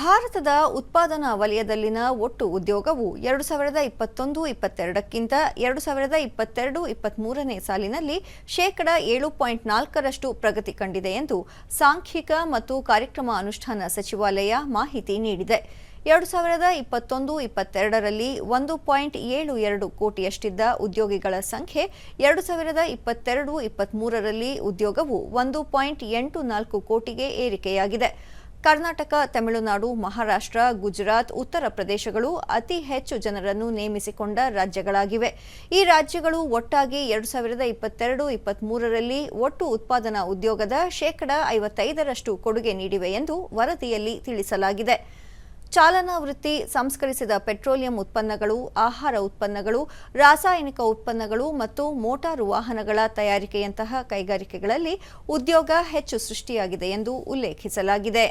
ಭಾರತದ ಉತ್ಪಾದನಾ ವಲಯದಲ್ಲಿನ ಒಟ್ಟು ಉದ್ಯೋಗವು ಎರಡು ಸಾವಿರದ ಇಪ್ಪತ್ತೊಂದು, ಇಪ್ಪತ್ತೆರಡಕ್ಕಿಂತ ಎರಡು ಸಾವಿರದ ಇಪ್ಪತ್ತೆರಡು, ಇಪ್ಪತ್ತ್ಮೂರನೇ ಸಾಲಿನಲ್ಲಿ ಶೇಕಡ ಏಳು ಪಾಯಿಂಟ್ ನಾಲ್ಕರಷ್ಟು ಪ್ರಗತಿ ಕಂಡಿದೆ ಎಂದು ಸಾಂಖ್ಯಿಕ ಮತ್ತು ಕಾರ್ಯಕ್ರಮ ಅನುಷ್ಠಾನ ಸಚಿವಾಲಯ ಮಾಹಿತಿ ನೀಡಿದೆ. ಎರಡು ಸಾವಿರದ ಇಪ್ಪತ್ತೊಂದು, ಇಪ್ಪತ್ತೆರಡರಲ್ಲಿ ಒಂದು ಪಾಯಿಂಟ್ ಏಳು ಎರಡು ಕೋಟಿಯಷ್ಟಿದ್ದ ಉದ್ಯೋಗಿಗಳ ಸಂಖ್ಯೆ ಎರಡು ಸಾವಿರದ ಇಪ್ಪತ್ತೆರಡು, ಇಪ್ಪತ್ತ್ಮೂರರಲ್ಲಿ ಉದ್ಯೋಗವು ಒಂದು ಪಾಯಿಂಟ್ ಎಂಟು ನಾಲ್ಕು ಕೋಟಿಗೆ ಏರಿಕೆಯಾಗಿದೆ. ಕರ್ನಾಟಕ, ತಮಿಳುನಾಡು, ಮಹಾರಾಷ್ಟ್ರ, ಗುಜರಾತ್, ಉತ್ತರ ಪ್ರದೇಶಗಳು ಅತಿ ಹೆಚ್ಚು ಜನರನ್ನು ನೇಮಿಸಿಕೊಂಡ ರಾಜ್ಯಗಳಾಗಿವೆ. ಈ ರಾಜ್ಯಗಳು ಒಟ್ಟಾಗಿ ಎರಡು ಸಾವಿರದ ಇಪ್ಪತ್ತೆರಡು, ಇಪ್ಪತ್ಮೂರರಲ್ಲಿ ಒಟ್ಟು ಉತ್ಪಾದನಾ ಉದ್ಯೋಗದ ಶೇಕಡ ಐವತ್ತೈದರಷ್ಟು ಕೊಡುಗೆ ನೀಡಿವೆ ಎಂದು ವರದಿಯಲ್ಲಿ ತಿಳಿಸಲಾಗಿದೆ. ಚಾಲನಾ ವೃತ್ತಿ, ಸಂಸ್ಕರಿಸಿದ ಪೆಟ್ರೋಲಿಯಂ ಉತ್ಪನ್ನಗಳು, ಆಹಾರ ಉತ್ಪನ್ನಗಳು, ರಾಸಾಯನಿಕ ಉತ್ಪನ್ನಗಳು ಮತ್ತು ಮೋಟಾರು ವಾಹನಗಳ ತಯಾರಿಕೆಯಂತಹ ಕೈಗಾರಿಕೆಗಳಲ್ಲಿ ಉದ್ಯೋಗ ಹೆಚ್ಚು ಸೃಷ್ಟಿಯಾಗಿದೆ ಎಂದು ಉಲ್ಲೇಖಿಸಲಾಗಿದೆ.